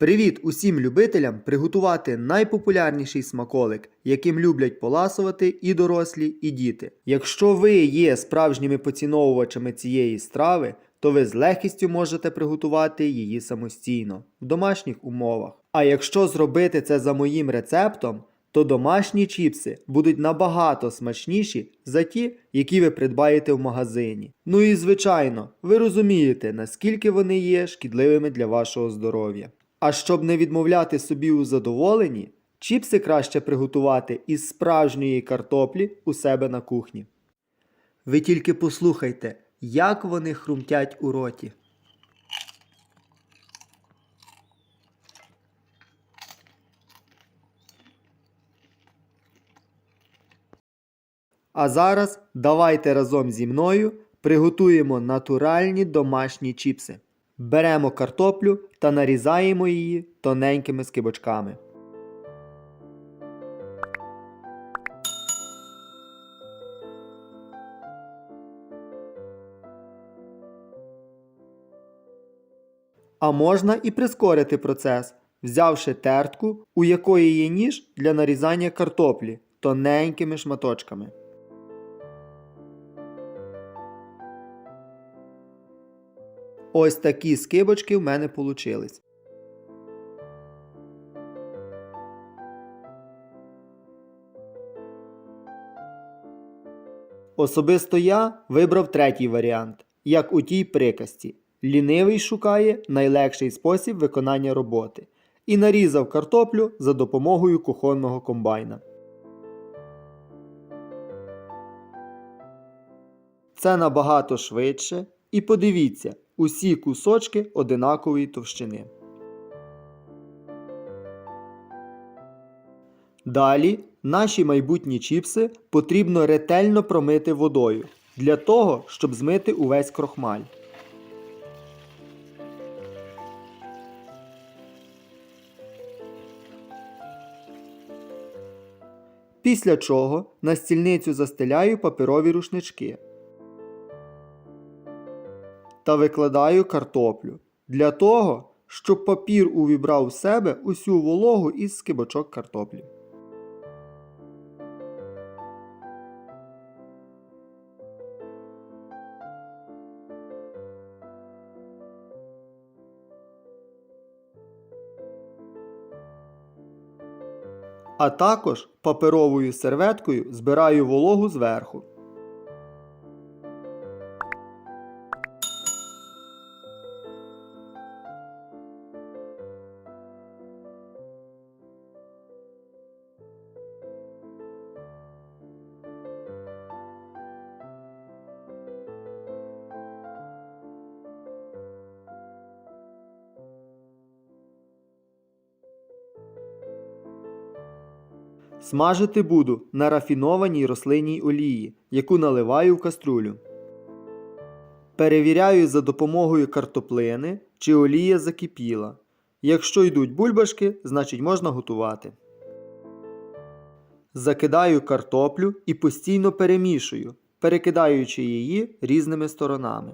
Привіт усім любителям приготувати найпопулярніший смаколик, яким люблять поласувати і дорослі, і діти. Якщо ви є справжніми поціновувачами цієї страви, то ви з легкістю можете приготувати її самостійно в домашніх умовах. А якщо зробити це за моїм рецептом, то домашні чіпси будуть набагато смачніші за ті, які ви придбаєте в магазині. Ну і звичайно, ви розумієте, наскільки вони є шкідливими для вашого здоров'я. А щоб не відмовляти собі у задоволенні, чіпси краще приготувати із справжньої картоплі у себе на кухні. Ви тільки послухайте, як вони хрумтять у роті. А зараз давайте разом зі мною приготуємо натуральні домашні чіпси. Беремо картоплю та нарізаємо її тоненькими скибочками. А можна і прискорити процес, взявши тертку, у якої є ніж для нарізання картоплі тоненькими шматочками. Ось такі скибочки в мене получились. Особисто я вибрав третій варіант, як у тій приказці. Лінивий шукає найлегший спосіб виконання роботи і нарізав картоплю за допомогою кухонного комбайна. Це набагато швидше. І подивіться, усі кусочки одинакової товщини. Далі наші майбутні чіпси потрібно ретельно промити водою для того, щоб змити увесь крохмаль. Після чого на стільницю застеляю паперові рушнички та викладаю картоплю для того, щоб папір увібрав в себе усю вологу із скибочок картоплі. А також паперовою серветкою збираю вологу зверху. Смажити буду на рафінованій рослинній олії, яку наливаю в каструлю. Перевіряю за допомогою картоплини, чи олія закипіла. Якщо йдуть бульбашки, значить можна готувати. Закидаю картоплю і постійно перемішую, перекидаючи її різними сторонами.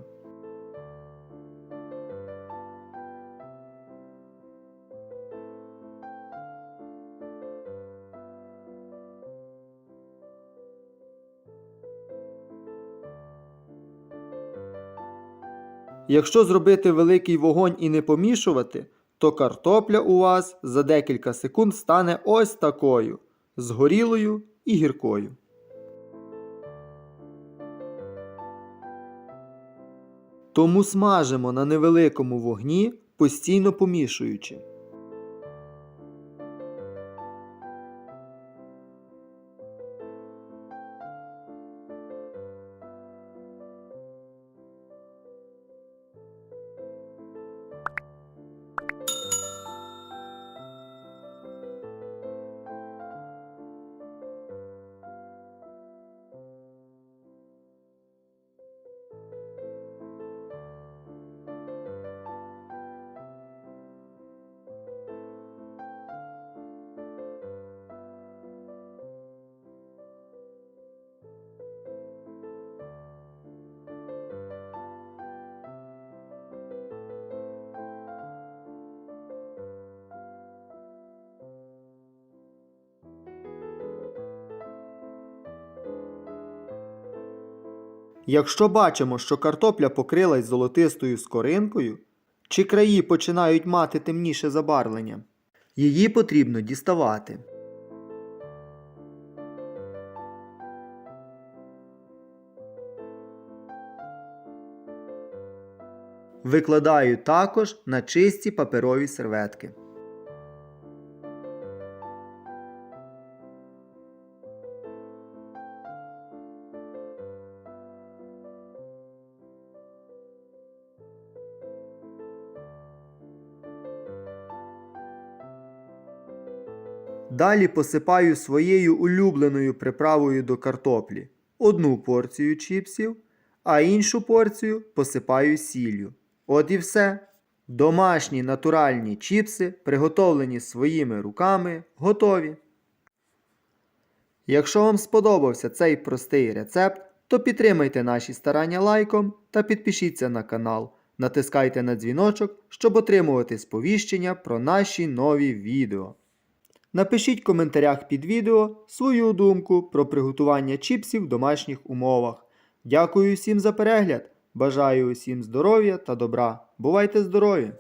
Якщо зробити великий вогонь і не помішувати, то картопля у вас за декілька секунд стане ось такою згорілою і гіркою. Тому смажимо на невеликому вогні, постійно помішуючи. Якщо бачимо, що картопля покрилась золотистою скоринкою, чи краї починають мати темніше забарвлення, її потрібно діставати. Викладаю також на чисті паперові серветки. Далі посипаю своєю улюбленою приправою до картоплі одну порцію чіпсів, а іншу порцію посипаю сіллю. От і все. Домашні натуральні чіпси, приготовлені своїми руками, готові. Якщо вам сподобався цей простий рецепт, то підтримайте наші старання лайком та підпишіться на канал. Натискайте на дзвіночок, щоб отримувати сповіщення про наші нові відео. Напишіть в коментарях під відео свою думку про приготування чіпсів в домашніх умовах. Дякую всім за перегляд! Бажаю усім здоров'я та добра. Бувайте здорові!